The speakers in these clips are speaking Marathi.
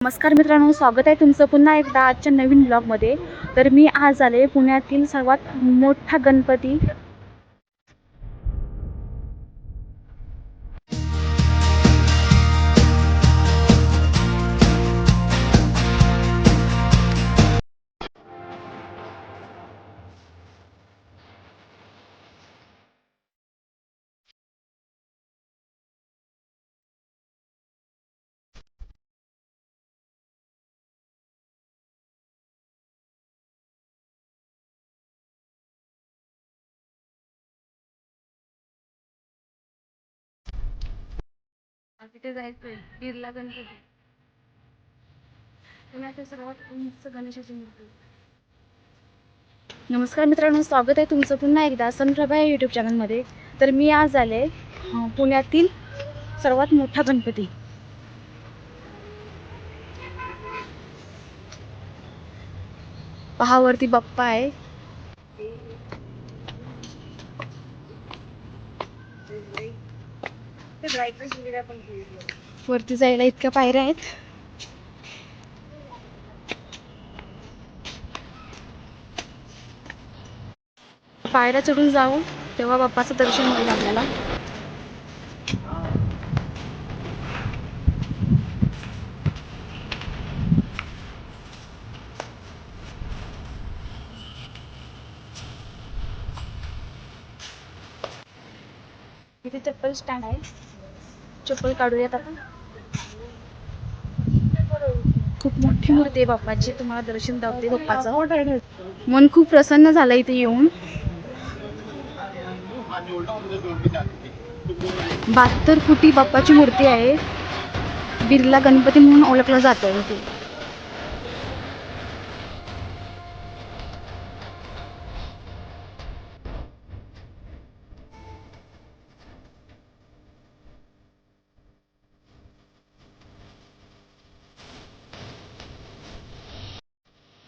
नमस्कार मित्रांनो स्वागत आहे तुमचं पुन्हा एकदा आजच्या नवीन ब्लॉगमध्ये तर मी आज आले पुण्यातील सर्वात मोठा गणपती तिथे जायचंय बिर्ला गणपती. पुण्यातील सर्वात उंच गणेशाची मूर्ती. नमस्कार मित्रांनो स्वागत आहे तुमचं पुन्हा एकदा सनप्रभा या यूट्यूब चॅनलमध्ये तर मी आज आले पुण्यातील सर्वात मोठा गणपती. पहावरती बाप्पा आहे. वरती जायला इतक्या पायऱ्या आहेत. पायऱ्या चढून जाऊ तेव्हा बाप्पाचं दर्शन होईल आपल्याला. इथे चप्पल स्टँड आहे. चप्पल काढूयात आपण. खूप मोठी मूर्ती आहे बाप्पाची. तुम्हाला दर्शन दावते बाप्पाचं. मन खूप प्रसन्न झालं इथे येऊन. बहात्तर फुटी बाप्पाची मूर्ती आहे. बिर्ला गणपती म्हणून ओळखलं जातं इथे.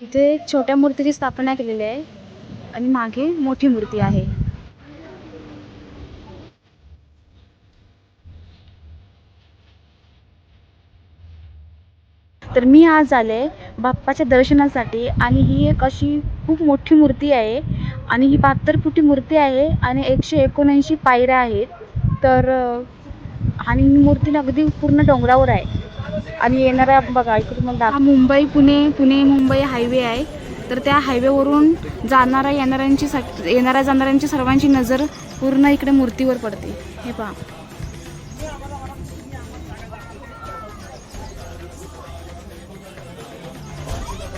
इथे एक छोट्या मूर्तीची स्थापना केलेली आहे आणि मागे मोठी मूर्ती आहे. तर मी आज आले बाप्पाच्या दर्शनासाठी आणि ही एक अशी खूप मोठी मूर्ती आहे आणि ही बहात्तर फुटी मूर्ती आहे आणि एकशे एकोणऐंशी पायऱ्या आहेत. तर आणि ही मूर्ती अगदी पूर्ण डोंगरावर आहे. आणि येणाऱ्या बघा इकडे मग हा मुंबई पुणे पुणे मुंबई हायवे आहे. तर त्या हायवेवरून जाणाऱ्या येणाऱ्यांची सा- येणाऱ्या जाणाऱ्यांची सर्वांची नजर पूर्ण इकडे मूर्तीवर पडते. हे पहा.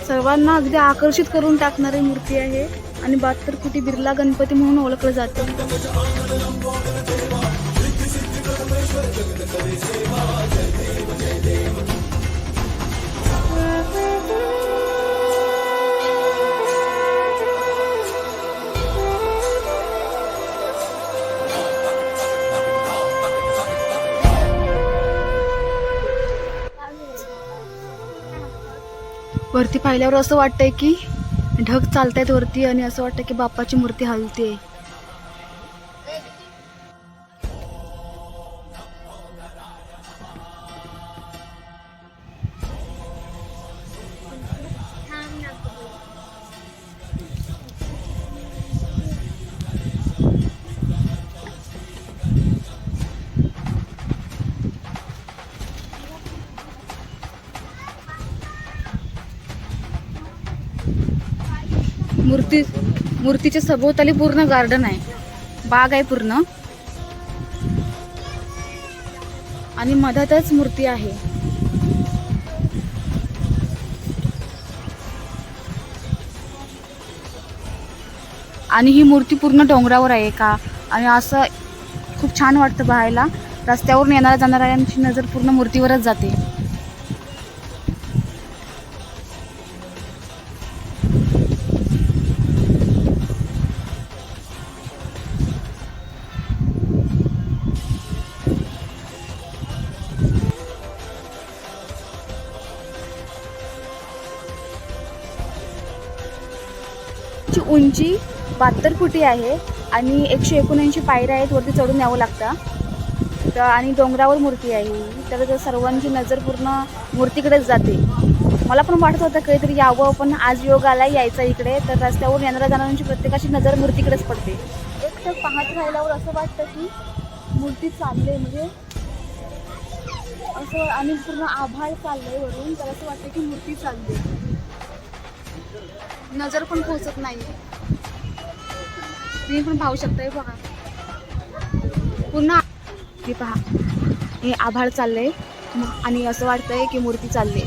सर्वांना अगदी आकर्षित करून टाकणारी मूर्ती आहे. आणि बहात्तर कुठे बिर्ला गणपती म्हणून ओळखलं जातं. वरती पाहिल्यावर असं वाटतंय की ढग चालतायत वरती आणि असं वाटतं की बाप्पाची मूर्ती हलते मूर्ती मूर्तीच्या सभोवताली पूर्ण गार्डन आहे. बाग आहे पूर्ण. आणि मधातच मूर्ती आहे. आणि ही मूर्ती पूर्ण डोंगरावर आहे का? आणि असं खूप छान वाटतं पाहायला रस्त्यावरून येणाऱ्या जाणाऱ्यांची नजर पूर्ण मूर्तीवरच जाते. ची उंची बहात्तर फुटी आहे आणि एकशे एकोणऐंशी पायऱ्या आहेत वरती चढून यावं लागतं. तर आणि डोंगरावर मूर्ती आहे तर सर्वांची नजर पूर्ण मूर्तीकडेच जाते. मला पण वाटत होतं काहीतरी यावं पण आज योग आला यायचा इकडे. तर रस्त्यावर येणाऱ्या जाणाऱ्यांची प्रत्येकाची नजर मूर्तीकडेच पडते. एक तर पाहत राहिल्यावर असं वाटतं की मूर्ती चालले म्हणजे असं आणि पूर्ण आभाळ चाललंय वरून. तर असं वाटतं की मूर्ती चालली. नजर पण पोहोचत नाही. तुम्ही पण पाहू शकताय बघा. पुन्हा हे पहा. हे आभाळ चाललंय. आणि असं वाटतंय की मूर्ती चालली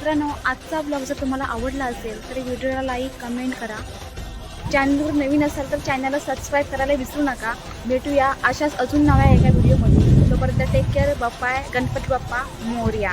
मित्रांनो आजचा ब्लॉग जर तुम्हाला आवडला असेल तर व्हिडिओला लाईक कमेंट करा. चॅनलवर नवीन असाल तर चॅनलला सबस्क्राईब करायला विसरू नका. भेटूया अशाच अजून नव्या एका व्हिडिओमध्ये तोपर्यंत टेक केअर बाप्पा गणपती बाप्पा मोर्या.